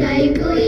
কথাই কই?